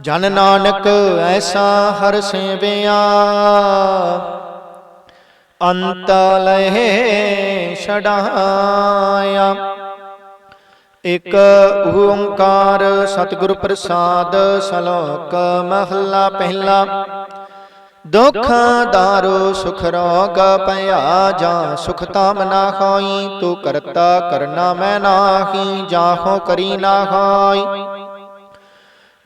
ਜਨ ਨਾਨਕ ਐਸਾ ਹਰ ਸੇਵਿਆ। ਅੰਤ ਲਹਿ ਛਡਾਇਆ। ਇਕ ਓੰਕਾਰ ਸਤਿਗੁਰ ਪ੍ਰਸਾਦ ਸ਼ਲੋਕ ਮਹਲਾ ਪਹਿਲਾ। ਦੁਖ ਦਾਰੂ ਸੁਖ ਰੋਗ ਪਿਆ, ਜਾਂ ਸੁਖ ਤਾਮ ਨਾ ਹੋਈ, ਤੂੰ ਕਰਤਾ ਕਰਨਾ ਮੈਂ ਨਾਹੀ ਜਾਹੋ ਕਰੀ ਨਾ ਹੋਈ।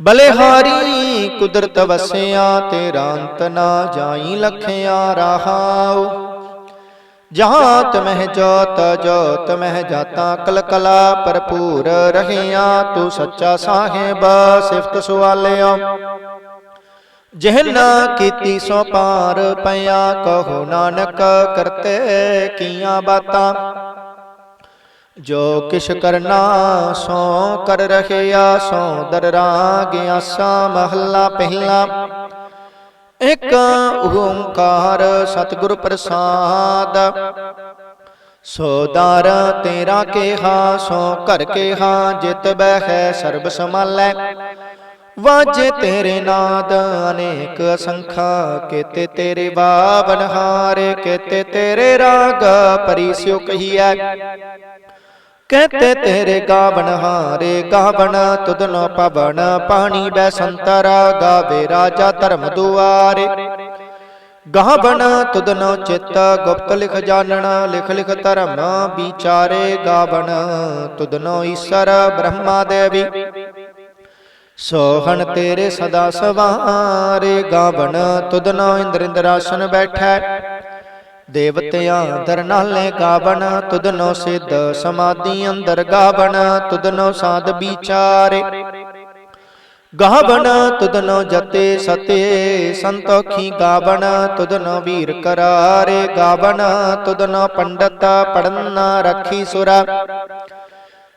ਬਲਿਹਾਰੀ ਕੁਦਰਤ ਵਸਿਆ, ਤੇਰਾ ਅੰਤ ਨਾ ਜਾਈ ਲਖਿਆ ਰਹਾਉ। ਜਾਤ ਮਹਿ ਜੋਤ ਜੋਤ ਮਹਿ ਜਾਤਾ ਕਲ ਕਲਾ ਭਰਪੂਰ ਰਹਿਆ, ਤੂੰ ਸੱਚਾ ਸਾਹਿਬ ਸਿਫਤ ਸੁਆਲਿਓ ਜਿਹਨਾ ਕੀਤੀ ਸੋ ਪਾਰ ਪਿਆ, ਕਹੋ ਨਾਨਕ ਕਰਤੇ ਕੀਆਂ ਬਾਤਾਂ। ਜੋ ਕਿਛ ਕਰਨਾ ਸੋ ਕਰ ਰਹਿਆ ਸੋ ਦਰ ਰਾਗ ਆਸਾ ਮਹੱਲਾ ਪਹਿਲਾ। ਇਕ ਓੰਕਾਰ ਸਤਿਗੁਰ ਪ੍ਰਸਾਦ। ਸੋ ਦਰ ਤੇਰਾ ਕੇਹਾ ਸੋ ਘਰ ਕੇਹਾ, ਜਿਤ ਬਹਿ ਸਰਬ ਸਮਾਲੈ ਵਾਜੇ ਤੇਰੇ ਨਾਦ, ਅਨੇਕ ਅਸੰਖਾ, ਕੇਤੇ ਤੇਰੇ ਬਾਵਨ ਹਾਰੇ, ਕੇਤੇ ਤੇਰੇ ਰਾਗ ਪਰਿਸਿਓ ਕਹੀਐ। ਕਹਤੇ ਤੇਰੇ ਗਾਵਣ, ਹਾਰੇ ਗਾਵਣ, ਤੁਧਨੋ ਪਵਨ ਪਾਣੀ ਬੈ ਸੰਤਰ ਗਾਵੇ ਰਾਜਾ ਧਰਮ ਦੁਆਰੇ। ਗਾਵਣ, ਤੁਧਨੋ ਚਿਤ ਗੁਪਤ ਲਿਖ ਜਾਣਨ ਲਿਖ ਲਿਖ ਧਰਮ ਵਿਚਾਰੇ ਗਾਵਣ, ਤੁਧਨੋ ਈਸ਼ਰ ਬ੍ਰਹਮਾ ਦੇਵੀ। ਸੋਹਣ ਤੇਰੇ ਸਦਾ ਸਵਾਰੇ ਗਾਵਣ, ਤੁਧਨੋ ਇੰਦਰ ਇੰਦਰਾਸਨ ਬੈਠੈ। ਦੇਵਤਿਆਂ ਦਰ ਨਾਲੇ ਗਾਵਣ ਤੁਧਨੋ ਸਿੱਧ ਸਮਾਧੀ ਅੰਦਰ ਗਾਵਣ ਤੁਧਨੋ ਸਾਧ ਵਿਚਾਰੇ। ਗਾਵਣ ਤੁਧਨੋ ਜਤੇ ਸਤੇ ਸੰਤੋਖੀ ਗਾਵਣ ਤੁਧਨੋ ਵੀਰ ਕਰਾਰੇ ਗਾਵਣ ਤੁਧਨੋ ਪੰਡਤ ਪੜਨ ਰੱਖੀ ਸੁਰਾ।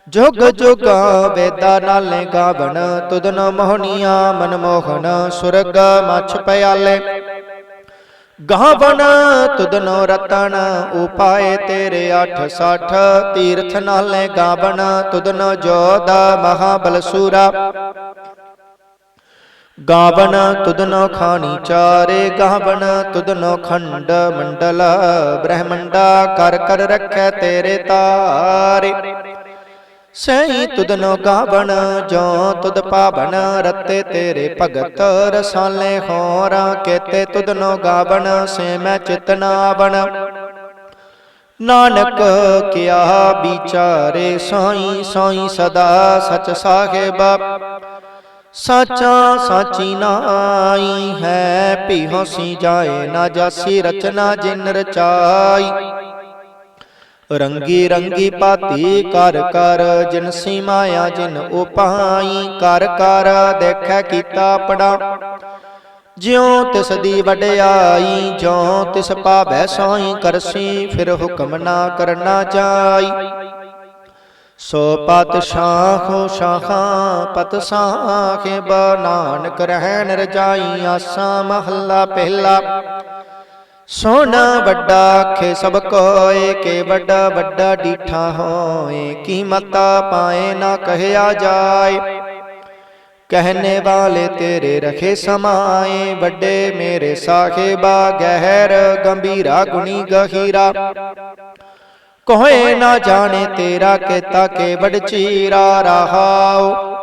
ਜੁਗ ਜੁਗ ਵੇਦਾ ਨਾਲੇ ਗਾਵਣ ਤੁਧਨੋ ਮੋਹਣੀਆਂ ਮਨਮੋਹਨ ਸੁਰਗ ਮਛ ਪਿਆਲੇ। ਗਾਵਣ ਤੁਧਨੋ ਰਤਨ, ਉਪਾਏ ਤੇਰੇ 860 ਤੀਰਥ ਨਾਲੇ ਗਾਵਣ ਤੁਧਨੋ ਜੋਦ ਮਹਾਬਲ ਸੂਰਾ। ਗਾਵਣ ਤੁਧਨੋ ਖਾਣੀ ਚਾਰੇ ਗਾਵਣ ਤੁਧਨੋ ਖੰਡ ਮੰਡਲ, ਬ੍ਰਹਮੰਡਾ ਕਰ ਕਰ ਰੱਖੈ ਤੇਰੇ ਤਾਰੇ। ਸਹੀ ਤੁਧਨੋ ਗਾਵਣ ਜੋ ਤੁਧ ਪਾਵਨ ਰਤੇ ਤੇਰੇ ਭਗਤ ਰਸਾਲੇ ਹੋਰਾਂ ਕੇਤੇ ਤੁਧਨੋ ਗਾਵਣ ਸੇ ਮੈਂ ਚਿਤਨਾਵਣ। ਨਾਨਕ ਕਿਆ ਵਿਚਾਰੇ ਸਾਈ ਸਾਈ ਸਦਾ ਸਚ ਸਾਹਿਬ। ਸਾਚਾ ਸਾਚੀ ਨਾਈ ਹੈ ਭੀ ਹੋਸੀ ਜਾਏ ਨਾ ਜਾਸੀ ਰਚਨਾ ਜਿਨ ਰਚਾਈ। ਰੰਗੀ ਰੰਗੀ ਪਾਤੀ ਕਰ ਕਰ ਜਿਨਸੀ ਮਾਇਆ ਜਿਨ ਉਪਾਈ, ਕਰ ਕਰ ਦੇਖੈ ਕੀਤਾ ਪੜਾ ਜਿਉ ਤਿਸ ਦੀ ਵਡਿਆਈ, ਜਿਉ ਤਿਸ ਪਾਵੈ ਸੋਈ ਕਰਸੀ, ਫਿਰ ਹੁਕਮ ਨਾ ਕਰਨਾ ਚਾਈ ਸੋ ਪਤ ਸ਼ਾਖੋ ਸ਼ਾਖਾਂ ਪਤ ਸਾਖੇ ਨਾਨਕ ਰਹਿਣ ਰਜਾਈ ਆਸਾ ਮਹੱਲਾ ਪਹਿਲਾ। ਸੋਨਾ ਵੱਡਾ ਆਖੇ ਸਭ ਕੋਏ, ਕੇ ਵੱਡਾ ਵੱਡਾ ਡੀਠਾ ਹੋਏ ਕੀਮਤਾ ਪਾਏ ਨਾ ਕਹਿਆ ਜਾਏ। ਕਹਿਨੇ ਵਾਲੇ ਤੇਰੇ ਰਖੇ ਸਮਾਏ, ਵੱਡੇ ਮੇਰੇ ਸਾਖੇਬਾ ਗਹਿਰ, ਗੰਭੀਰਾ ਗੁਣੀ ਗਹੀਰਾ। ਕੋਏ ਨਾ ਜਾਣੇ ਤੇਰਾ, ਕੇਤਾ ਕੇ ਵਡ ਚੀਰਾ ਰਹਾਓ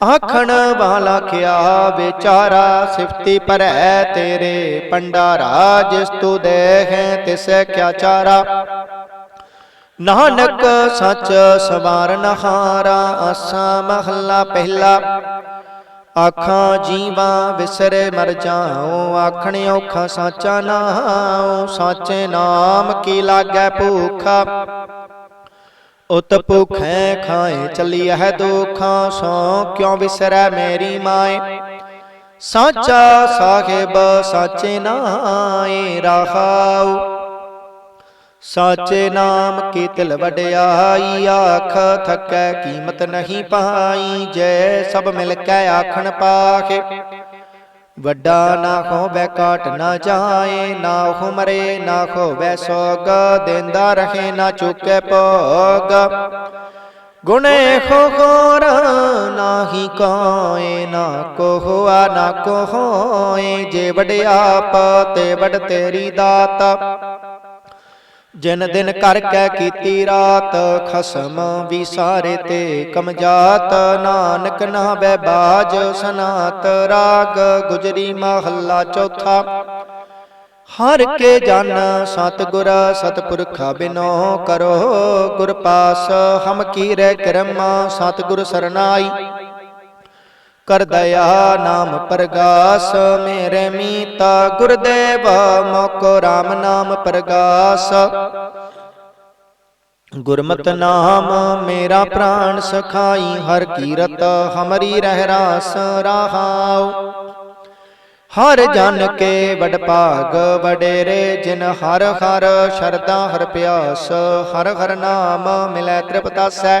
ਆਖਣ ਵਾਲਾ ਕਿਆ ਵਿਚਾਰਾ, ਸਿਫਤੀ ਭਰੈ ਤੇਰੇ ਪੰਡਾਰਾ ਜਿਸ ਤੂੰ ਦੇਖੈ ਤਿਸੈ ਕਿਆ ਚਾਰਾ। ਨਾਨਕ ਸੱਚ ਸਵਾਰਨ ਹਾਰਾ, ਆਸਾ ਮਹੱਲਾ ਪਹਿਲਾ। ਆਖਾਂ ਜੀਵਾਂ ਵਿਸਰੇ ਮਰ ਜਾਉ, ਆਖਣ ਔਖਾ ਸਾਚਾ ਨਾਉ, ਸਾਚੇ ਨਾਮ ਕੀ ਲਾਗੈ ਭੂਖਾ। ਉਤ ਭੁਖੈ ਖਾਏ ਚੱਲੀ ਹੈ ਦੁਖਾਂ ਸੋ ਕਿਉ ਵਿਸਰੈ ਮੇਰੀ ਮਾਏ? ਸਾਚਾ ਸਾਹਿਬ, ਸਾਚੇ ਨਾਏ ਰਹਾਉ। ਸਾਚੇ ਨਾਮ ਕੀ ਤਿਲ ਵਡਿਆਈ, ਆਖ ਥਕੈ ਕੀਮਤ ਨਹੀਂ ਪਾਈ, ਜੈ ਸਭ ਮਿਲ ਕੇ ਆਖਣ ਪਾਖੇ। ਵੱਡਾ ਨਾ ਹੋਵੇ ਕਾਟ ਨਾ ਜਾਏ, ਨਾ ਹੁਮਰੇ ਨਾ ਹੋਵੇ ਸੋਗ, ਦੇਂਦਾ ਰਹੇ ਨਾ ਚੁੱਕੇ ਭੋਗ। ਗੁਣੇ ਖੋ ਖੋਰ ਨਾਹੀ ਕੋਏ, ਨਾ ਕੋ ਹੋਆ ਨਾ ਕੋ ਹੋਏ ਜੇ ਵਡਿਆਪ ਤੇ ਵਡ ਤੇਰੀ ਦਾਤ। ਜਿਨ ਦਿਨ ਕਰ ਕੈ ਕੀਤੀ ਰਾਤ ਖਸਮ ਵੀ ਸਾਰੇ ਤੇ ਕਮਜਾਤ ਨਾਨਕ ਨਾ ਬੈ ਬਾਜ ਸਨਾਤ ਰਾਗ ਗੁਜਰੀ ਮਹੱਲਾ ਚੌਥਾ। ਹਰ ਕੇ ਜਨ ਸਤਿਗੁਰ ਸਤਿਪੁਰਖਾ ਬਿਨੋ ਕਰੋ ਗੁਰ ਪਾਸ ਹਮ ਕੀਰੈ ਕਰਮਾ ਸਤਿਗੁਰ ਸਰਨਾਈ। ਕਰ ਦਇਆ ਨਾਮ ਪ੍ਰਗਾਸ, ਮੇਰੇ ਮੀਤਾ ਗੁਰਦੇਵ, ਮੋਕੋ RAM ਨਾਮ ਪ੍ਰਗਾਸ। ਗੁਰਮਤ ਨਾਮ ਮੇਰਾ ਪ੍ਰਾਣ ਸਖਾਈ, ਹਰ ਕੀਰਤ ਹਮਰੀ ਰਹਿ ਰਾਸ ਰਹਾਉ। ਹਰ ਜਨ ਕੇ ਵਡ ਭਾਗ ਵਡੇਰੇ, ਜਿਨ ਹਰ ਹਰ ਸ਼ਰਦਾ ਹਰ ਪਿਆਸ, ਹਰ ਹਰ ਨਾਮ ਮਿਲੈ ਤ੍ਰਿਪਤਾਸੈ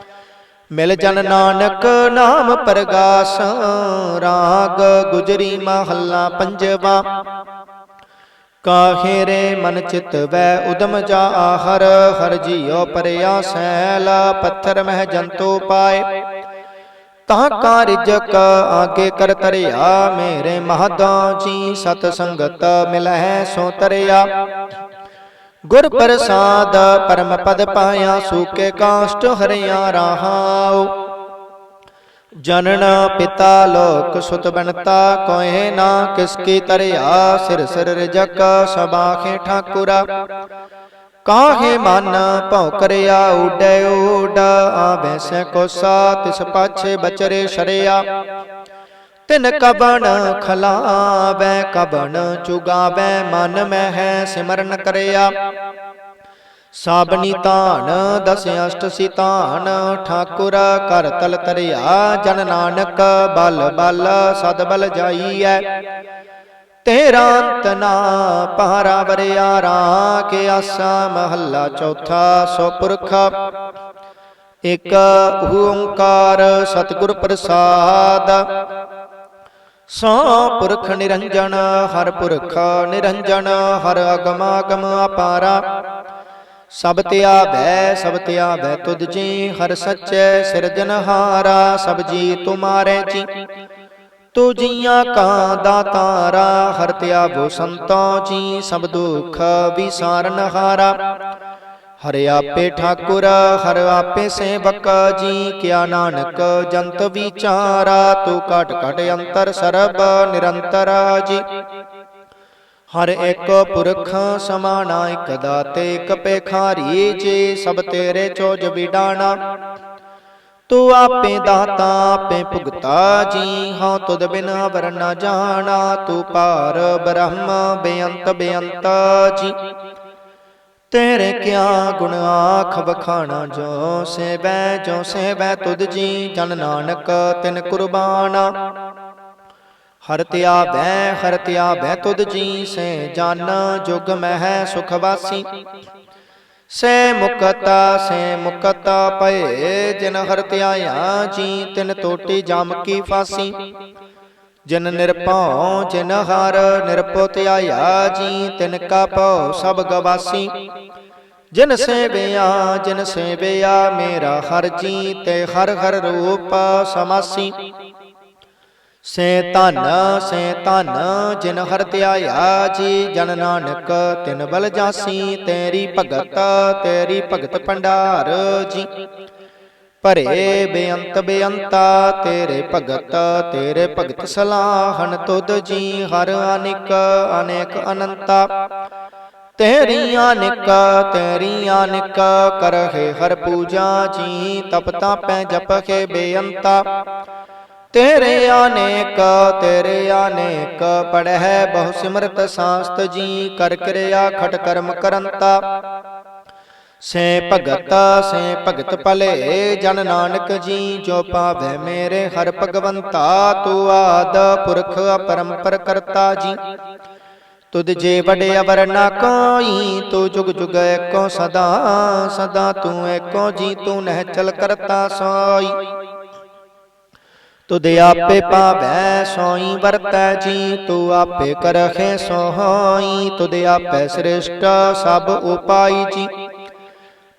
ਮਿਲ ਜਨ ਨਾਨਕ ਨਾਮ ਪ੍ਰਗਾਸ, ਰਾਗ ਗੁਜਰੀ ਮਹੱਲਾ ਪੰਜਵਾ। ਕਾਹੇ ਰੇ ਮਨ ਚਿਤ ਵੈ ਉਦਮ ਜਾ ਹਰ ਹਰ ਜੀਉ ਪਰਿਆ ਸੈਲ, ਪੱਥਰ ਮਹਿ ਜੰਤੂ ਪਾਏ। ਤਾਂ ਕਾ ਰਿਜਕ ਆਗੇ ਕਰ ਤਰਿਆ ਮੇਰੇ ਮਹਦਾ ਜੀ ਸਤ ਸੰਗਤ ਮਿਲਹਿ ਸੋ ਤਰਿਆ। ਗੁਰ ਪ੍ਰਸਾਦ, ਪਰਮ ਪਦ ਪਾਇਆ ਸੂਕੇ ਕਾਸ਼ਟ ਹਰਿਆ ਰਹਾਉ। ਜਨਨ ਪਿਤਾ ਲੋਕ ਸੁਤ ਬਨਤਾ ਕੋਏ ਨਾ ਕਿਸ ਕੀ ਤਰਿਆ, ਸਿਰ ਸਿਰ ਰਜਕ ਸਬਾਖੇ ਠਾਕੁਰਾ। ਕਾਹੇ ਮਨ ਭਉ ਕਰਿਆ, ਉਡੈ ਉਡ, ਆਵੈ ਸੈ ਕੋਸਾ ਤਿਸ ਪਾਛੇ ਬਚਰੇ ਸ਼ਰਿਆ। ਤਿਨ ਕਬਣ ਖਲਾਵੈ ਕਬਣ ਚੁਗਾਵੈ ਮਨ ਮਹਿ ਹੈ ਸਿਮਰਨ ਕਰਿਆ। ਸਾਬਨੀ ਧਾਨ ਦਸ ਅਸ਼ਟ ਸਿਤਾਨ ਠਾਕੁਰ ਕਰ ਤਲ ਤਰਿਆ ਜਨ ਨਾਨਕ ਬਲ ਬਲ ਸਦ ਬਲ ਜਾਈਐ। ਤੇਰਾ ਅੰਤ ਨਾ ਪਹਰਾ ਵਰਿਆਰਾ ਕੇ ਆਸਾ ਮਹੱਲਾ ਚੌਥਾ ਸੋ ਪੁਰਖ ਇਕ ਓੰਕਾਰ ਸਤਿਗੁਰ ਪ੍ਰਸਾਦ ਸੋ ਪੁਰਖ ਨਿਰੰਜਨ, ਹਰ ਪੁਰਖ ਨਿਰੰਜਨ, ਹਰ ਅਗਮਾਗਮ ਅਪਾਰਾ। ਸਭ ਧਿਆਵੈ ਸਭ ਧਿਆਵੈ ਤੁਧ ਜੀ, ਹਰ ਸੱਚੇ ਸਿਰਜਨਹਾਰਾ ਸਭ ਜੀ ਤੁਮਾਰੇ ਜੀ। ਤੂ ਜੀਆਂ ਕਾ ਦਾਤਾਰਾ ਹਰ ਧਿਆਵੋ ਸੰਤੋ ਜੀ, ਸਭ ਦੁਖ ਵਿਸਾਰਨਹਾਰਾ ਹਰ ਆਪੇ ਠਾਕੁਰ, ਹਰ ਆਪੇ ਸੇਵਕ, ਜੀ ਕਿਆ ਨਾਨਕ, ਜੰਤ ਵਿਚਾਰਾ, ਤੂੰ ਘਟ ਘਟ ਅੰਤਰ ਸਰਬ ਨਿਰੰਤਰ ਜੀ। ਹਰ ਇੱਕ ਪੁਰਖ ਸਮਾਨਾ ਇਕ ਦਾਤੇ, ਇਕ ਪੇਖਾਰੀ ਜੀ ਸਭ ਤੇਰੇ ਚੋਜ ਵਿਡਾਣਾ। ਤੂੰ ਆਪੇ ਦਾਤਾ, ਆਪੇ ਭੁਗਤਾ, ਜੀ ਹਾਂ ਤੁਧ ਬਿਨਾ ਵਰ ਨਾ ਜਾਣਾ। ਤੂੰ ਪਾਰ ਬ੍ਰਹਮ ਬੇਅੰਤ ਬੇਅੰਤ, ਜੀ ਤੇਰੇ ਕਿਆ ਗੁਣ ਆਖ ਬਖਾਣਾ ਜੋ ਸੇਵੈ ਜੋ ਸੇਵੈ ਤੁਧ ਜੀ। ਜਨ ਨਾਨਕ ਤਿਨ ਕੁਰਬਾਨਾ। ਹਰ ਧਿਆਵੈ ਹਰ ਧਿਆਵੈ ਤੁਧ ਜੀ। ਸੇ ਜਨ ਜੁਗ ਮਹਿ ਸੁਖ ਵਾਸੀ। ਸੇ ਮੁਕਤਾ ਸੇ ਮੁਕਤਾ ਪਏ ਜਿਨ ਹਰ ਧਿਆਇਆ ਜੀ ਤਿਨ ਟੋਟੀ ਜਮ ਕੀ ਫਾਸੀ। ਜਿਨ ਨਿਰਭਉ ਜਿਨ ਹਰ ਨਿਰਭਉ ਧਿਆਇਆ ਜੀ, ਤਿਨ ਕਾ ਭਉ ਸਭ ਗਵਾਸੀ। ਜਿਨ ਸੇਵਿਆ ਜਿਨ ਸੇਵਿਆ ਮੇਰਾ ਹਰ ਜੀ, ਤੇ ਹਰ ਹਰ ਰੂਪ ਸਮਾਸੀ। ਸੇ ਧਨ ਸੇ ਧਨ ਜਿਨ ਹਰ ਧਿਆਇਆ ਜੀ, ਜਨ ਨਾਨਕ ਤਿਨ ਬਲ ਜਾਸੀ, ਤੇਰੀ ਭਗਤ ਤੇਰੀ ਭਗਤ ਭੰਡਾਰ ਜੀ। ਭਰੇ ਬੇਅੰਤ ਬੇਅੰਤਾ ਤੇਰੇ ਭਗਤ ਤੇਰੇ ਭਗਤ ਸਲਾਹਣ ਤੁਧ ਜੀ ਹਰ ਅਨਿਕ ਅਨੇਕ ਅਨੰਤਾ। ਤੇਰੀ ਅਨਿਕ ਤੇਰੀ ਅਨਿਕ ਕਰਹਿ ਹਰ ਪੂਜਾ ਜੀ ਤਪ ਤਾਪੈ ਜਪਹਿ ਬੇਅੰਤਾ। ਤੇਰੇ ਅਨੇਕ ਤੇਰੇ ਅਨੇਕ ਪੜਹਿ ਬਹੁ ਸਿਮਰਤ ਸਾਸਤ ਜੀ ਕਰ ਕਿਰਿਆ ਖਟ ਕਰਮ ਕਰੰਤਾ। ਸੇ ਭਗਤ ਸੇ ਭਗਤ ਭਲੇ ਜਨ ਨਾਨਕ ਜੀ ਜੋ ਪਾਵੈ ਮੇਰੇ ਹਰ ਭਗਵੰਤਾ ਤੂੰ ਆਦ ਪੁਰਖ ਅਪਰੰਪਰ ਕਰਤਾ ਜੀ। ਤੁਧ ਜੇ ਵਡੇ ਅਵਰ ਨਾ ਕੋਈ ਤੂੰ ਜੁਗ ਜੁਗ ਏਕੋ ਸਦਾ ਸਦਾ ਤੂੰ ਏਕੋ ਜੀ ਤੂੰ ਨਹਿ ਚਲ ਕਰਤਾ ਸੋਈ। ਤੁਧ ਆਪੇ ਪਾਵੈ ਸੋਈ ਵਰਤੈ ਜੀ ਤੂੰ ਆਪੇ ਕਰਖੇ ਸੋਹਈ। ਤੁਧ ਆਪੇ ਸ੍ਰਿਸ਼ਟ ਸਭ ਉਪਾਈ ਜੀ।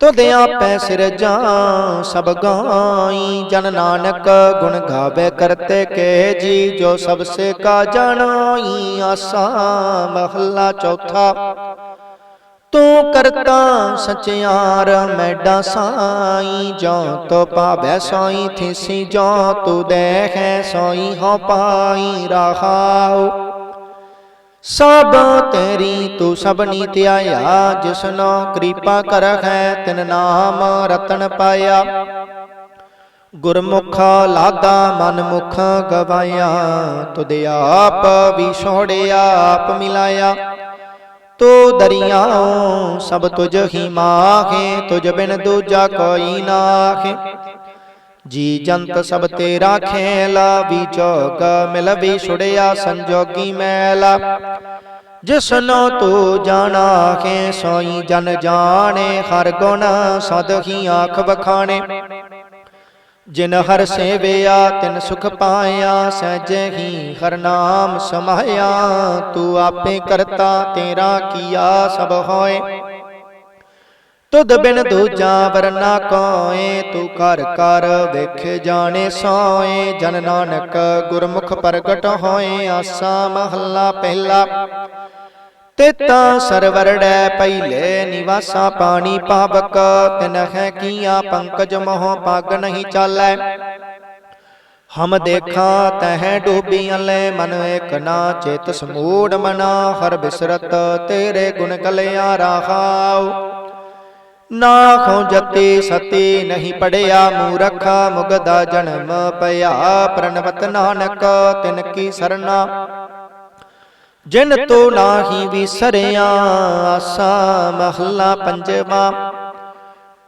ਤੁਧ ਆਪੈ ਸਿਰਜਾ ਸਭ ਗਾਈ ਜਨ ਨਾਨਕ ਗੁਣ ਗਾਵੇ ਕਰਤੇ ਕੇ ਜੀ ਜੋ ਸਭ ਸੇ ਕਾ ਜਾਣਾਈ ਆਸਾ ਮਹੱਲਾ ਚੌਥਾ। ਤੂੰ ਕਰਤਾ ਸਚਿਆਰ ਮੈਡਾ ਸਾਈ ਜੋ ਤੋ ਪਾਵੈ ਸੋਈ ਥਿਸੀ ਜੋ ਤੂੰ ਦੇਖੈ ਸੋਈ ਹੋ ਪਾਈ ਰਹਾਉ। ਸਭ ਤੇਰੀ ਤੂੰ ਸਭਨੀ ਧਿਆਇਆ ਜਿਸਨੋ ਕਿਰਪਾ ਕਰਖੈ ਤਿਨ ਨਾਮ ਰਤਨ ਪਾਇਆ। ਗੁਰਮੁਖ ਲਾਦਾ ਮਨ ਗਵਾਇਆ, ਤੁਧ ਆਪ ਵੀ ਛੋੜਿਆ ਆਪ ਮਿਲਾਇਆ। ਤੂੰ ਦਰਿਆਉ ਸਭ ਤੁਝ ਹੀ ਮਾਹੇ, ਤੁਝ ਬਿਨ ਦੂਜਾ ਕੋਈ ਨਾਹੇ। ਜੀ ਜੰਤ ਸਭ ਤੇਰਾ ਖੇਲਾ, ਵੀ ਜੋਗ ਮਿਲ, ਵੀ ਛੁੜਿਆ ਸੰਜੋਗੀ ਮੈਲਾ। ਜਿਸਨੋ ਤੂੰ ਜਾਣਾ ਹੈ ਸੋਈ ਜਨ ਜਾਣੇ, ਹਰ ਗੁਣ ਸਦ ਹੀ ਆਖ ਵਖਾਣੇ। ਜਿਨ ਹਰ ਸੇਵਿਆ, ਤਿਨ ਸੁਖ ਪਾਇਆ, ਸਹਿਜੇ ਹੀ ਹਰ ਨਾਮ ਸਮਾਇਆ। ਤੂੰ ਆਪੇ ਕਰਤਾ, ਤੇਰਾ ਕੀਆ ਸਭ ਹੋਏ। ਤੁਧ ਬਿਨ ਦੂਜਾ ਵਰਨਾ ਕੋਏ ਤੂੰ ਕਰ ਕਰ ਵੇਖ ਜਾਣੇ ਸੋਏ ਜਨ ਨਾਨਕ ਗੁਰਮੁਖ ਪ੍ਰਗਟ ਹੋਏ ਆਸਾ ਮਹੱਲਾ ਪਹਿਲਾ। ਤੇਤਾ ਸਰਵਰੜੈ ਪਹਿਲੇ ਨਿਵਾਸਾ ਪਾਣੀ ਪਾਵਕ ਤਿਨ ਹੈ ਕੀਆ ਪੰਕਜ ਮੋਹ ਪਗ ਨਹੀਂ ਚਾਲੈ। ਹਮ ਦੇਖਾ ਤਹ ਡੂਬੀਆਂ ਲੈ ਮਨ ਏਕ ਨਾ ਚਿਤ ਸਮੂੜ ਮਨਾ। ਹਰ ਬਿਸਰਤ ਤੇਰੇ ਗੁਣ ਕਲਿਆ ਰਾਹਾਉ। ਨਾ ਖੋ ਜਤੀ ਸਤੀ ਨਹੀਂ ਪੜਿਆ, ਮੂਰਖ ਮੁਗਦਾ ਜਨਮ ਪਿਆ। ਪ੍ਰਣਵਤ ਨਾਨਕ ਤਿਨ ਕੀ ਸਰਨਾ, ਜਿਨ ਤੋ ਨਾਹੀ ਵਿਸਰਿਆ, ਆਸਾ ਮਹੱਲਾ ਪੰਜਵਾ।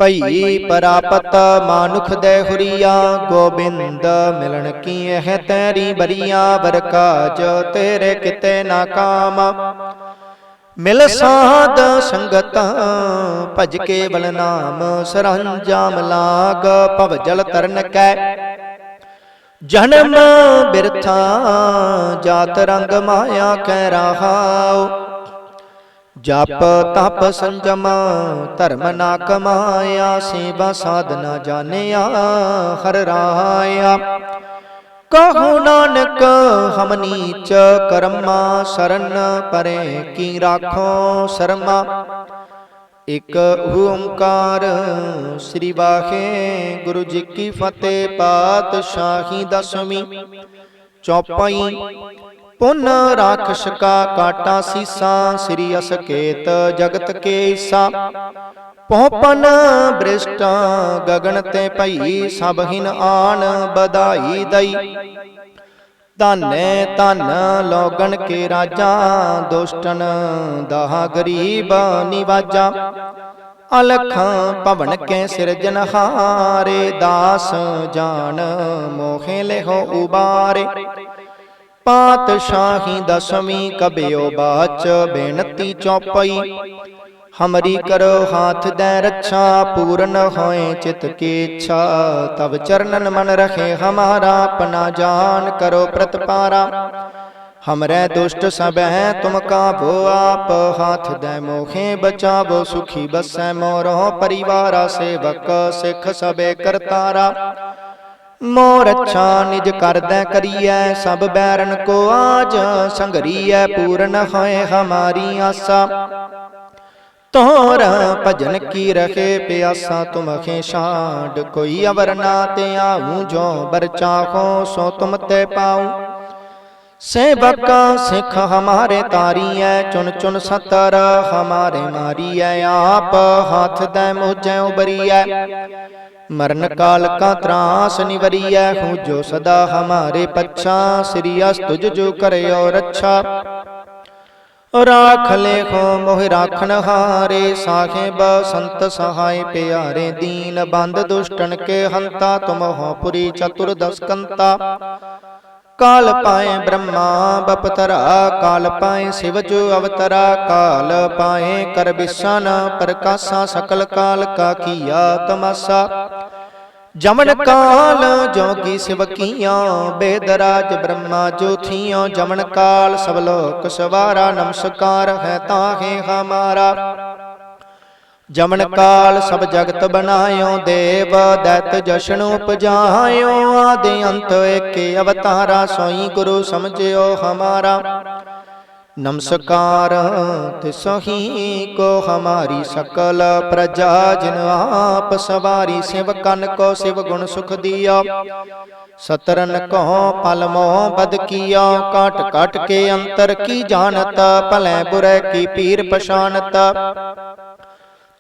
ਭਈ ਪਰਾਪਤ ਮਾਨੁਖ ਦੇ ਹੁਰੀਆ, ਗੋਬਿੰਦ ਮਿਲਣ ਕੀ ਇਹ ਤੇਰੀ ਬਰੀਆ ਵਰਕਾਜ ਤੇਰੇ ਕਿਤੇ ਨਾ ਕਾਮ। ਮਿਲ ਸਾਧ ਸੰਗਤ, ਭਜ ਕੇ ਬਲ ਨਾਮ ਸਰੰਜਾਮ ਲਾਗ, ਭਵ ਜਲ ਤਰਨ ਕੈ। ਜਨਮ ਬਿਰਥਾ, ਜਾਤ ਰੰਗ ਮਾਇਆ ਕੈ ਰਹਾਉ। ਜਪ ਤਪ ਸੰਜਮ, ਧਰਮ ਨਾ ਕਮਾਇਆ, ਸੇਵਾ ਸਾਧਨਾ ਜਾਣਿਆ, ਹਰ ਰਾਇਆ। ਕਹੋ ਨਾਨਕ, ਹਮ ਨੀਚ ਕਰਮਾ ਸਰਨ ਪਰੇ ਕੀ ਰਾਖੋ ਸ਼ਰਮਾ। ਇਕ ਓੰਕਾਰ ਸ੍ਰੀ ਵਾਖੇ ਗੁਰੂ ਜੀ ਕੀ ਫਤਿਹ, ਪਾਤਸ਼ਾਹੀ ਦਸਵੀਂ। ਚੌਪਾਈ ਪੁਨ ਰਾਖਸ਼ ਕਾ ਕਾਟਾ ਸੀਸਾਂ, ਸ੍ਰੀ ਅਸਕੇਤ ਜਗਤ ਕੇ ਈਸਾ ਪਹੁਪਨ ਬ੍ਰਿਸ਼ਟ, ਗਗਨ ਤੇ ਭਈ ਸਭ ਹਿਨ ਆਣ ਬਧਾਈ ਦਈ। ਧਾਨੇ ਧਨ ਲੋਗਣ ਕੇ ਰਾਜਾ, ਦੁਸ਼ਟਨ ਦਹਾ ਗਰੀਬ ਨਿਵਾਜਾ। ਅਲਖ ਭਵਨ ਕੇ ਸਿਰਜਨ ਹਾਰੇ, ਦਾਸ ਜਾਨ ਮੋਹੇ ਲੇਹੋ ਉਬਾਰੇ। ਪਾਤਸ਼ਾਹੀ ਦਸਵੀਂ ਕਬਿਓ ਬਾਚ ਬੇਨਤੀ ਚੌਪਈ। ਹਮਰੀ ਕਰੋ ਹਾਥ ਦੈ ਰੱਛਾ, ਪੂਰਨ ਹੋਏ ਚਿਤ ਕੀ ਇੱਛਾ। ਤਬ ਚਰਨਨ ਮਨ ਰਖੇ ਹਮਾਰਾ, ਆਪਣਾ ਜਾਨ ਕਰੋ ਪ੍ਰਤਪਾਰਾ। ਹਮਰੇ ਦੁਸ਼ਟ ਸਭ ਹੈ, ਤੁਮ ਕਾਬੋ ਆਪ। ਹਾਥ ਦੈ ਮੋਖੇ ਬਚਾਵੋ, ਸੁਖੀ ਬਸੈ ਮੋਰੋ ਪਰਿਵਾਰਾ। ਸੇਵਕ ਸਿੱਖ ਸਬੇ ਕਰਤਾਰਾ। ਮੋਰ ਅੱਛਾ ਨਿਜ ਕਰਦੈ ਕਰੀਐ ਸਭ ਬੈਰਨ ਕੋ ਆਜ ਸੰਗਰੀਐ ਪੂਰਨ ਹੋਏ ਹਮਾਰੀ ਆਸਾ। ਤੋਰ ਭਜਨ ਕੀ ਰਖੇ ਪਿਆਸਾ ਤੁਮਖੇ ਛਾੜ ਕੋਈ ਅਵਰ ਨਾ ਤੇ ਆਉ ਜੋ ਬਰ ਚਾਹੋ ਸੋ ਤੁਮ ਤੇ ਪਾਉ ਸੇਵਕ ਸਿੱਖ ਹਮਾਰੇ ਤਾਰੀਐ ਚੁਨ ਚੁਨ ਸਤਰ ਹਮਾਰੇ ਮਾਰੀਐ ਆਪ ਹੱਥ ਦੈ ਮੋਜੈ ਉਬਰੀਐ ਮਰਨ ਕਾਲ ਕਾ ਤਰਾਸ ਨਿਵਰੀਐ, ਹੂੰ ਜੋ ਸਦਾ ਹਮਾਰੇ ਪੱਛਾ ਸ੍ਰੀ ਅਸਤੁਜ ਜੋ ਕਰਿਓ ਰੱਛਾ। ਰਾਖ ਲੇਖੋ ਮੋਹ ਰਾਖਣ ਹਾਰੇ, ਸਾਹਿਬ ਸੰਤ ਸਹਾਇ ਪਿਆਰੇ ਦੀਨ, ਬੰਦ ਦੁਸ਼ਟਨ ਕੇ ਹੰਤਾ ਤੁਮ ਹੋ ਪੁਰੀ ਚਤੁਰ ਦਸਕੰਤਾ ਕਾਲ ਪਾਏ ਬ੍ਰਹਮਾ ਬਪਤਰਾ ਕਾਲ ਪਾਏ ਸਿਵ ਜੋ ਅਵਤਰਾ ਕਾਲ ਪਾਏ ਕਰ ਬਿਸਨ ਪ੍ਰਕਾਸ਼ਾ ਸਕਲ ਕਾਲ ਕਾ ਕੀਆ ਤਮਾਸਾ। ਜਮਨ ਕਾਲ ਜੋਗੀ ਸਿਵ ਕੀਆਂ ਬੇਦਰਾਜ ਬ੍ਰਹਮਾ ਜੋਥੀਆਂ ਜਮਨ ਕਾਲ ਸਭ ਲੋਕ ਸਵਾਰਾ ਨਮਸਕਾਰ ਹੈ ਤਾਹੇ ਹਮਾਰਾ। ਜਮਨ ਕਾਲ ਸਭ ਜਗਤ ਬਨਾਇਓ ਦੇਵ ਦੈਤ ਜਸ਼ਨ ਉਪਜਾਇਓ ਆਦਿ ਅੰਤ ਏਕੇ ਅਵਤਾਰਾ ਸੋਈ ਗੁਰੂ ਸਮਝਿਓ ਹਮਾਰਾ। ਨਮਸਕਾਰ ਤਿਸਹੀ ਕੋ ਹਮਾਰੀ ਸਕਲ ਪ੍ਰਜਾ ਜਿਨ ਆਪ ਸਵਾਰੀ ਸਿਵ ਕਨ ਕੋ ਸਿਵ ਗੁਣ ਸੁਖ ਦਿਆ। ਸਤਰਨ ਕੋ ਪਲ ਮੋਹ ਬਦ ਕੀਆ ਕਾਟ ਕਾਟ ਕੇ ਅੰਤਰ ਕੀ ਜਾਣਤ ਭਲੇ ਬੁਰੇ ਕੀ ਪੀਰ ਪਛਾਨਤ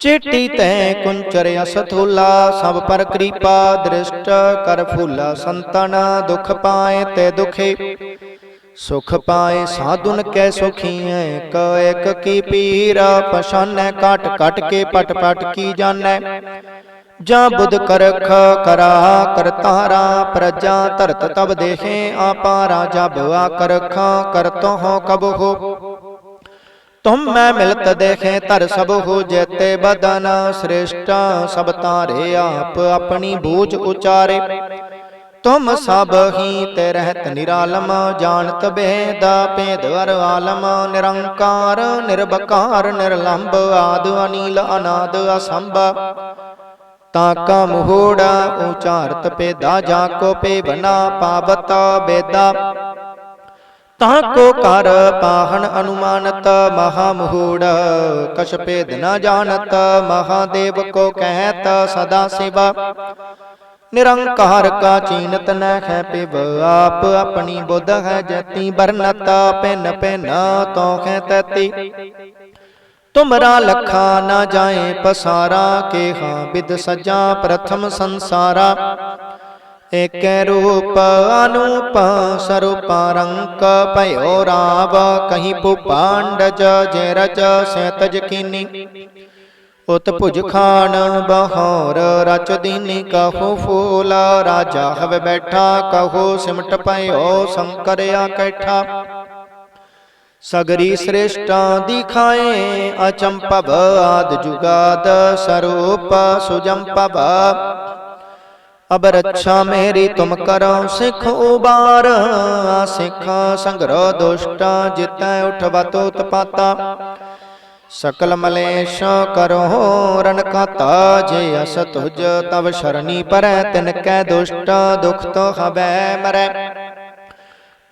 ਚੇਟੀ ਤੈ ਕੁੰਚਰਿਆ ਸਥੂਲਾ, ਸਭ ਪਰ ਕਿਰਪਾ ਦ੍ਰਿਸ਼ਟ ਕਰ ਫੂਲਾ, ਸੰਤਨ ਦੁਖ ਪਾਏ ਤੇ ਦੁਖੇ। ਸੁਖ ਪਾਏ ਸਾਧੁਨ ਕੈ ਸੁਖੀਐ ਕ ਇੱਕ ਕੀ ਪੀਰ ਪਛਾਨੈ ਕਟ ਕਟ ਕੇ ਪਟ ਪਟ ਕੀ ਜਾਣੈ। ਜਾਂ ਬੁੱਧ ਕਰਖ ਕਰਾ ਕਰਤਾਰਾ ਪ੍ਰਜਾ ਧਰਤ ਤਬ ਦੇਖੇ ਆਪਾਰਾ ਜਬ ਆ ਕਰਖਾ ਕਰਤੋ ਹੋ ਕਬ ਹੋ। ਤੁਮ ਮੈਂ ਮਿਲਤ ਦੇਖੇ, ਧਰ ਸਭ ਹੋ ਜੇਤੇ ਬਦਨ। ਸ੍ਰੇਸ਼ਟ ਸਭ ਤਾਰੇ ਆਪ ਆਪਣੀ ਬੂਝ ਉਚਾਰੇ। ਤੁਮ ਸਭ ਹੀ ਤੇ ਰਹਿਤ ਨਿਰਾਲਮ, ਜਾਣਤ ਬੇਦ ਭੇਦ ਅਰ ਆਲਮ। ਨਿਰੰਕਾਰ ਨਿਰਭਕਾਰ ਨਿਰਲੰਭ ਆਦ ਅਨੀਲ, ਅਨਾਦ ਅਸੰਭ। ਤਾ ਕਾ ਮੋਹੜਾ ਉਚਾਰਤ ਪੇਦਾ ਜਾ ਕੋ ਪੇਵਨਾ ਪਾਵਤ ਬੇਦਾ ਤਾਂ ਕੋ ਕਰ ਪਾਹਣ ਅਨੁਮਾਨਤ ਮਹਾ ਮੋਹੜ ਕਛ ਭੇਦ ਨ ਜਾਣਤ ਮਹਾਦੇਵ ਕੋ ਕਹਿਤ ਸਦਾ ਸਿਵਾ। ਨਿਰੰਕਾਰ ਕਾ ਚੀਨਤ ਨ ਹੈ ਪਿਵ। ਆਪ ਆਪਣੀ ਬੁੱਧ ਹੈ ਜਤੀ ਬਰਨਤ ਪਿਨ ਪਿਨ ਤੋ ਹੈ ਤਤੀ। ਤੁਮਰਾ ਲਖਾ ਨਾ ਜਾਏ ਪਸਾਰਾ। ਕੇ ਹਾਂ ਬਿਦ ਸਜਾ ਪ੍ਰਥਮ ਸੰਸਾਰਾ। ਏਕੈ ਰੂਪ ਅਨੂਪ, ਸਰੂਪ ਰੰਕ ਭਇਓ ਰਾਵ, ਕਹੀਂ ਪੁਪਾਂਡਜ ਜੇ ਰਜ ਸੈਤਜ ਕੀਨੀ ਉਤ ਭੁਜ ਖਾਨ ਬਹੌਰ ਰਚ ਦੀਨੀ, ਕਹੋ ਫੂਲ ਰਾਜਾ ਹਵੇ ਬੈਠਾ, ਕਹੋ ਸਿਮਟ ਪਇਓ ਸੰਕਰਿਆ ਕੈਠਾ। ਸਗਰੀ ਸ੍ਰੇਸ਼ਟਾਂ ਦਿਖਾਏ ਅਚੰਪਵ ਆਦ ਜੁਗਾਦ ਸਰੂਪ ਸੁਜੰਪਵ ਅਬ ਰੱਛਾ ਮੇਰੀ ਤੁਮ ਕਰੋ ਸਿੱਖ ਉਬਾਰ ਸਿਖ ਸੰਗਰੋ ਦੁਸ਼ਟਾ, ਜਿਤੈ ਉਠਵਤ ਉਤਪਾਤਾ। ਸਕਲ ਮਲੇਸ਼ ਕਰੋ ਰਨ ਖਾਤਾ, ਜੇ ਅਸ ਤੁਜ ਤਵ ਸ਼ਰਣੀ ਪਰੈ, ਤਿਨ ਕੈ ਦੁਸ਼ਟ ਦੁਖ ਤੋ ਹਬੈ ਮਰੈ।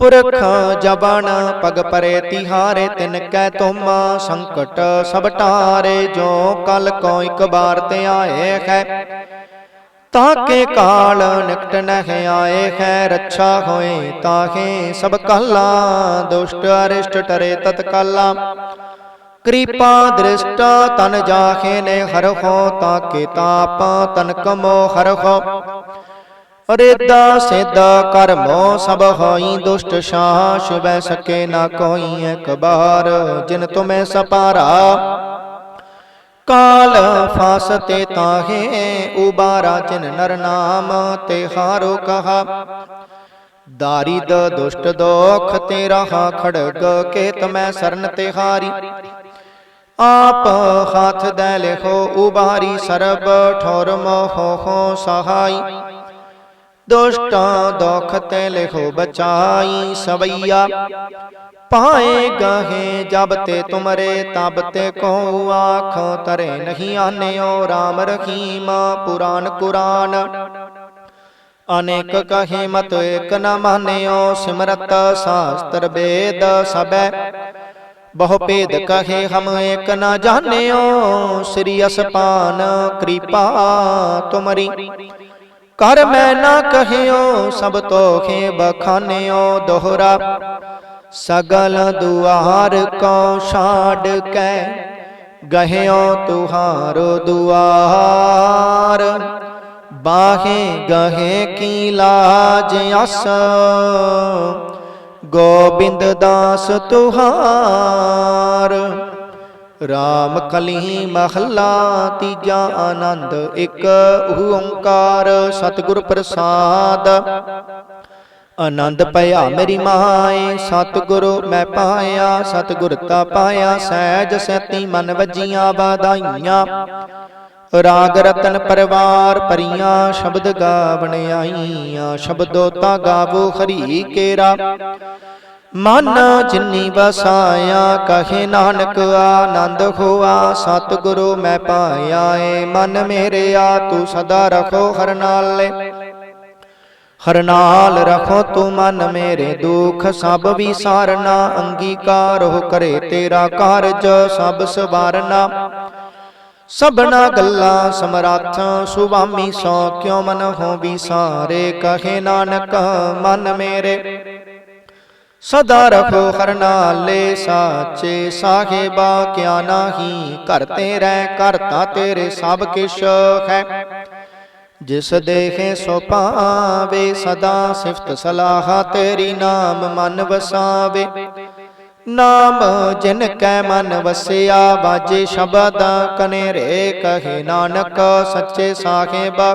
ਪੁਰਖ ਜਬਨ ਪਗ ਪਰੇ ਤਿਹਾਰੇ, ਤਿਨ ਕੈ ਤੁਮ ਸੰਕਟ ਸਭ ਟਾਰੇ, ਜੋ ਕਲ ਕੋ ਇਕ ਬਾਰ ਤੇ ਆਏ ਹੈ। ਤਾਕੇ ਕਾਲ ਨਿਕਟ ਨਹਿ ਆਏ ਹੈ ਰੱਛਾ ਹੋਏ ਤਾਹੇ ਸਭ ਕਾਲਾ ਦੁਸ਼ਟ ਅਰਿਸ਼ਟ ਟਰੇ ਤਤਕਾਲਾ ਕਿਰਪਾ ਦ੍ਰਿਸ਼ਟ ਤਨ ਜਾਹੇ ਨੇ ਹਰਖੋ ਤਾਕੇ ਤਾਪ ਤਨ ਕਮੋ ਹਰਖੋ ਰੇਦਾ ਸੇਦਾ ਕਰਮੋ ਸਭ ਹੋਈ ਦੁਸ਼ਟ ਸ਼ਾਹ ਸ਼ੁਬੈ ਸਕੇ ਨਾ ਕੋਈ ਇੱਕ ਬਾਰ ਜਿਨ ਤੁਮੇ ਸਪਾਰਾ। ਕਾਲ ਫਾਸਤੇ ਤਾਹੇ ਉਬਾਰਾ ਚਿਨ ਨਰ ਨਾਮ ਤੇ ਹਾਰੋ ਕਹਾ। ਦਾਰਿਦ ਦੁਸ਼ਟ ਦੋਖ ਤੇ ਰਹਾ ਖੜਗ ਕੇ ਤਮੈ ਸਰਨ ਤੇ ਹਾਰੀ। ਆਪ ਹੱਥ ਦੇ ਲਿਖੋ ਉਬਾਰੀ ਸਰਬ ਠੌਰ ਮੋਹ ਹੋ ਸਹਾਈ। ਦੁਸ਼ਟਾਂ ਦੁਖ ਤੇ ਲਿਖੋ ਬਚਾਈ ਸਵਈਆ। ਪਾਏ ਗਹੇ ਜਬ ਤੇ ਤੁਮਰੇ, ਤਬ ਤੇ ਕੋ ਆਖ, ਤਰੇ ਨਹੀਂ ਆਨਿਓ RAM ਰਹੀਮ, ਪੁਰਾਨ ਕੁਰਾਨ। ਅਨੇਕ ਕਹੇ ਮਤ ਇਕ ਨ ਮਾਨਿਓ, ਸਿਮਰਤ ਸਾਸਤਰ ਵੇਦ ਸਬੈ ਬਹੁ ਭੇਦ ਕਹੇ ਹਮ ਏਕ ਨ ਜਾਣਿਓ, ਸ੍ਰੀ ਅਸਪਾਨ ਕਿਰਪਾ ਤੁਮਰੀ। ਕਰ ਮੈਂ ਨਾ ਕਹਿਓ, ਸਭ ਤੋਖੇ ਬਖਾਨਿਓ ਦੋਹਰਾ। ਸਗਲ ਦੁਆਰ ਕੋ ਛਾੜ ਕੇ ਗਹਿਓ ਤੁਹਾਰੋ ਦੁਆਰ। ਬਾਹੇ ਗਹੇ ਕੀ ਲਾਜ ਅਸ। ਗੋਬਿੰਦ ਦਾਸ ਤੁਹਾਰ। ਰਾਮ ਕਲੀ ਮਹੱਲਾ, ਤੀਜਾ ਆਨੰਦ, ਇੱਕ ਓੰਕਾਰ, ਸਤਿਗੁਰ ਪ੍ਰਸਾਦ। ਆਨੰਦ ਪਿਆ ਮੇਰੀ ਮਾਏ, ਸਤਿਗੁਰੂ ਮੈਂ ਪਾਇਆ, ਸਤਿਗੁਰ ਤਾ ਪਾਇਆ, ਸਹਿਜ ਸੈਤੀ ਮਨ ਵਜੀਆਂ ਬਾਧਾਈਆਂ ਰਾਗ ਰਤਨ ਪਰਵਾਰ ਪਰੀਆਂ ਸ਼ਬਦ ਗਾਵਣ ਆਈਆਂ, ਸ਼ਬਦੋ ਤਾ ਗਾਵੋ ਹਰੀ ਕੇਰਾ। ਮਨ ਜਿਨੀ ਵਸਾਇਆ, ਕਹੇ ਨਾਨਕ ਆਨੰਦ ਹੋਆ ਸਤਿਗੁਰੂ ਮੈਂ ਪਾਇਆ ਏ, ਮਨ ਮੇਰੇ ਆ ਤੂੰ ਸਦਾ ਰਖੋ ਹਰ ਨਾਲੇ। ਹਰ ਨਾਲ ਰਖੋ ਤੂੰ ਮਨ ਮੇਰੇ ਦੁਖ, ਸਭ ਵਿਸਾਰਨਾ, ਅੰਗੀਕਾਰ ਹੋ ਕਰੇ ਤੇਰਾ ਕਾਰਜ, ਸਭ ਸਵਾਰਨਾ। ਸਭਨਾ ਗੱਲਾਂ ਸਮਰੱਥ, ਸੁਭਾਮੀ ਸੋ ਕਿਉ ਮਨ ਹੋ ਵਿਸਾਰੇ, ਕਹੇ ਨਾਨਕ ਮਨ ਮੇਰੇ। ਸਦਾ ਰਖੋ ਹਰ ਨਾਲੇ ਸਾਚੇ ਸਾਹਿਬਾ ਕਿਆ ਨਾਹੀ ਘਰ ਤੇਰੇ ਕਰਤਾ ਤੇਰੇ ਸਭ ਕਿਛ ਹੈ। ਜਿਸ ਦੇਖੇ ਸੋ ਪਾਵੇ ਸਦਾ ਸਿਫਤ ਸਲਾਹ ਤੇਰੀ ਨਾਮ ਮਨ ਵਸਾਵੇ। ਨਾਮ ਜਿਨ ਕੈ ਮਨ ਵਸਿਆ ਬਾਜੇ ਸ਼ਬਦ ਕਨੇਰੇ ਕਹੇ ਨਾਨਕ ਸੱਚੇ ਸਾਹਿਬਾ।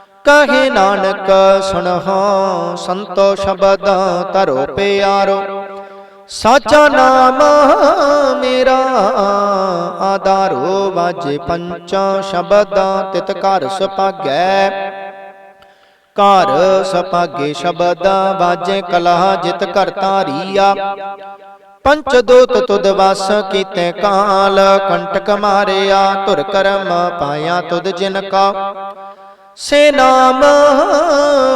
ਕਹੇ ਨਾਨਕ ਸੁਣਹੁ ਸੰਤੋ ਸ਼ਬਦ ਧਰੋ ਪਿਆਰੋ। ਸਾਚਾ ਨਾਮ ਮੇਰਾ, ਆਧਾਰੋ ਵਾਜੇ ਪੰਚ ਸ਼ਬਦ, ਤਿਤ ਘਰ ਸੁਭਾਗੈ। ਘਰ ਸਪਾਗੇ ਸ਼ਬਦ ਵਾਜੇ ਕਲਾ, ਜਿਤ ਕਰ ਧਾਰੀਆ। ਪੰਚ ਦੋਤ ਤੁਦ ਵਸ ਕੀਤੇ ਕਾਲ, ਕੰਟਕ ਮਾਰਿਆ, ਧੁਰ ਕਰਮ ਪਾਇਆ ਤੁਦ ਜਿਨ ਕਾ। ਸੇ ਨਾਮ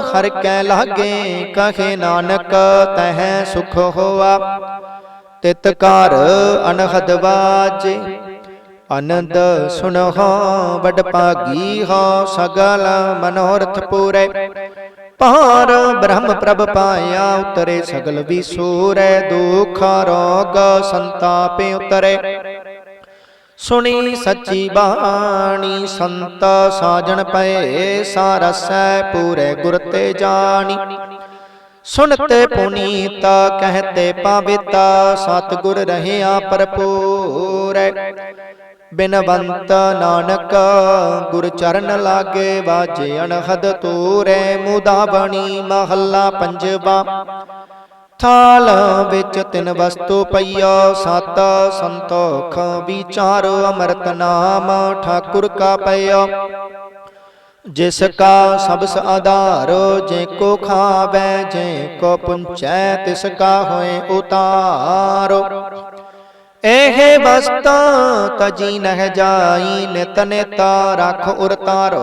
ਹਰ ਕੈ ਲਾਗੇ, ਕਹੇ ਨਾਨਕ ਤਹਿ ਸੁਖ ਹੋਆ। ਤਿਤ ਘਰ ਅਨਹਦ ਬਾਜੇ ਆਨੰਦ ਸੁਣਹੁ ਵਡ ਭਾਗੀ ਹੋ ਸਗਲ ਮਨੋਰਥ ਪੂਰੇ। ਪਾਰ ਬ੍ਰਹਮ ਪ੍ਰਭ ਪਾਇਆ, ਉਤਰੇ ਸਗਲ ਵਿਸੂਰੈ ਦੁਖ ਰੋਗ ਸੰਤਾਪ ਉਤਰੇ। ਸੁਣੀ ਸੱਚੀ ਬਾਣੀ, ਸੰਤ ਸਾਜਣ ਪਏ, ਸਾਰਸੈ ਪੂਰੇ ਗੁਰ ਤੇ ਜਾਣੀ। ਸੁਨਤੇ ਪੁਨੀਤ, ਕਹਤੇ ਪਾਵਿਤਾ, ਸਤਿਗੁਰ ਰਹਿਆ ਭਰਪੂਰੈ। ਬਿਨਵੰਤ ਨਾਨਕ, ਗੁਰ ਚਰਨ ਲਾਗੇ ਵਾਜੇ, ਅਣਹਦ ਤੂਰੇ ਮੁਦਾ ਬਣੀ ਮਹੱਲਾ ਪੰਜਵਾ। ਥਾਲ ਵਿੱਚ ਤਿੰਨ ਵਸਤੂ ਪਈਆ, ਸਤ ਸੰਤੋਖ ਵਿਚਾਰ ਅੰਮ੍ਰਿਤ ਨਾਮ ਠਾਕੁਰ ਕਾ ਪਈਓ ਜਿਸ ਕਾ ਸਬਸ ਆਧਾਰ ਜੇ ਕੋ ਖਾਵੇ, ਜੇ ਕੋ ਪੁੰਚੈ, ਤਿਸ ਕਾ ਹੋਏ ਉਤਾਰੋ। ਇਹ ਵਸਤਾ ਤਜੀ ਨਹਿ ਜਾਈ, ਨਿਤ ਨਿਤਾ ਰਖ ਉਰਤਾਰੋ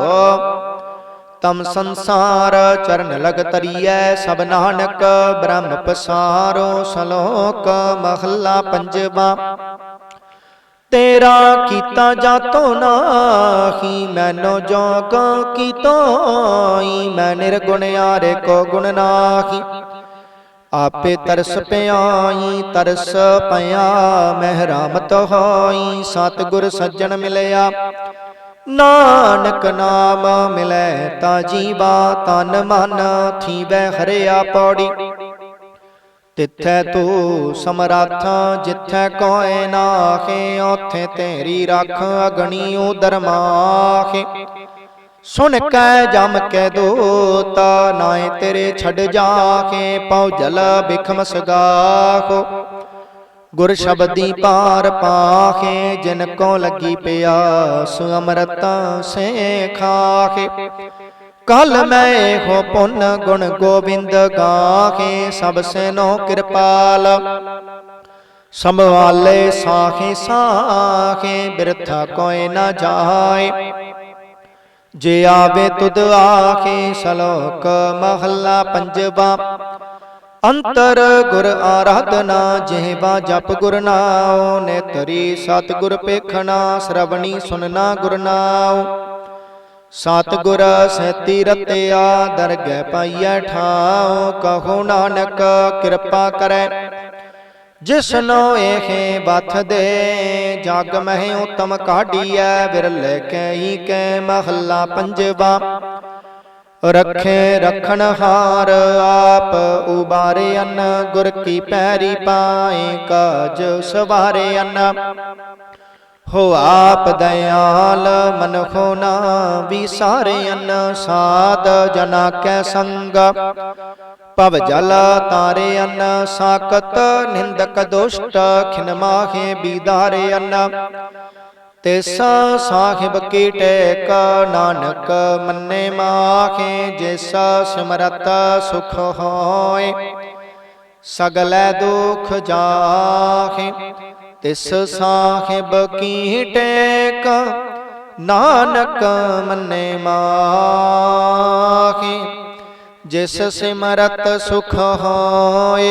ਤਮ ਸੰਸਾਰ, ਚਰਨ ਲਗ ਤਰੀਐ ਸਭ ਨਾਨਕ, ਬ੍ਰਹਮ ਪਸਾਰੋ ਸਲੋਕ ਮਹੱਲਾ ਪੰਜਵਾ। ਤੇਰਾ ਕੀਤਾ ਜਾਤੋ ਨਾਹੀ, ਮੈਨੋ ਜੋਗ ਕੀਤੋਈ ਮੈਂ ਨਿਰਗੁਣ ਆਰੇ ਕੋ ਗੁਣ ਨਾਹੀ। ਆਪੇ ਤਰਸ ਪਿਆਈ, ਤਰਸ ਪਿਆ, ਮਹਿਰਾਮਤ ਹੋਈ, ਸਤਿਗੁਰ ਸੱਜਣ ਮਿਲਿਆ। ਨਾਨਕ ਨਾਮ ਮਿਲੈ ਤਾਂ ਜੀਵਾ ਤਨ ਮਨ, ਥੀਵੈ ਹਰਿਆ ਪੌੜੀ। ਤਿੱਥੈ ਤੂੰ ਸਮਰੱਥ, ਜਿੱਥੈ ਕੋਇ ਨਾਖੇ ਉਥੇ ਤੇਰੀ ਰੱਖ ਅਗਣੀ ਉਦਰ ਮਾਖੇ ਸੁਣ ਕੈ ਜਮ ਕੈ ਦੋਤਾ ਨਾਏ ਤੇਰੇ ਛੱਡ ਜਾਖੇ ਪਉ ਜਲ ਬਿਖਮ ਸਗਾਖੋ ਗੁਰ ਸ਼ਬਦੀ ਪਾਰ ਪਾਖੇ ਜਿਨ ਕੋ ਲੱਗੀ ਪਿਆਸ, ਅੰਮ੍ਰਿਤ ਸੇ ਖਾਖੇ ਕਲ ਮੈਂ ਹੋ ਪੁੰਨ ਗੁਣ ਗੋਬਿੰਦ ਗਾਖੇ ਸਭ ਸੈਨੋ ਕਿਰਪਾਲ। ਸੰਭਾਲੇ ਸਾਖੇ ਸਾਖੇ ਬਿਰਥਾ ਕੋਇ ਨਾ ਜਾਏ। ਜੇ ਆਵੇ ਤੁਧ ਆਖੇ ਸ਼ਲੋਕ ਮਹੱਲਾ ਪੰਜਵਾ। ਅੰਤਰ ਗੁਰ ਆਰਾਧਨਾ ਜਿਹਵਾ ਜਪ ਗੁਰ ਨਾਉ, ਨੇਤਰੀ ਸਤ ਗੁਰ ਪੇਖਣਾ, ਸ਼ਰਵਣੀ ਸੁਨਣਾ ਗੁਰ ਨਾਉ। ਸਤ ਗੁਰ ਸਹਿਤੀ ਰਤਿਆ ਦਰਗਹਿ ਪਾਈਐ ਠਾਉ, ਕਹੋ ਨਾਨਕ ਕਿਰਪਾ ਕਰੈ। ਜਿਸਨੋ ਏਹੇ ਬਥ ਦੇ, ਜਗ ਮਹਿ ਉਤਮ ਕਾਢੀਐ ਵਿਰਲੇ ਕੈਈ ਕੈ ਮਹੱਲਾ ਪੰਜਵਾ। ਰਖੇ ਰਖਣ ਹਾਰ, ਆਪ ਉਬਾਰੇ ਅੰਨ ਗੁਰ ਕੀ ਪੈਰੀ ਪਾਏ ਕਾਜ ਸਵਾਰੇ ਅੰਨ ਹੋ ਆਪ ਦਇਆਲ ਮਨ ਹੋ ਨਾ ਵਿਸਾਰੇ ਅੰਨ ਸਾਧ ਜਨਾ ਕੈ ਸੰਗ। ਪਵ ਜਲ ਤਾਰੇ ਅੰਨ ਸਾਕਤ ਨਿੰਦਕ ਦੁਸ਼ਟ ਖਿਨ ਮਾਹੇ ਬੀਦਾਰੇ ਅੰਨ ਤਿਸ ਸਾਹਿਬ ਕੀ ਟੇਕ ਨਾਨਕ ਮੰਨੇ ਮਾਖੇ ਜਿਸ ਸਿਮਰਤ ਸੁਖ ਹੋਏ, ਸਗਲੇ ਦੁਖ ਜਾਖੇ, ਤਿਸ ਸਾਹਿਬ ਕੀ ਟੇਕ ਨਾਨਕ ਮੰਨੇ ਮਾਖੇ, ਜਿਸ ਸਿਮਰਤ ਸੁਖ ਹੋਏ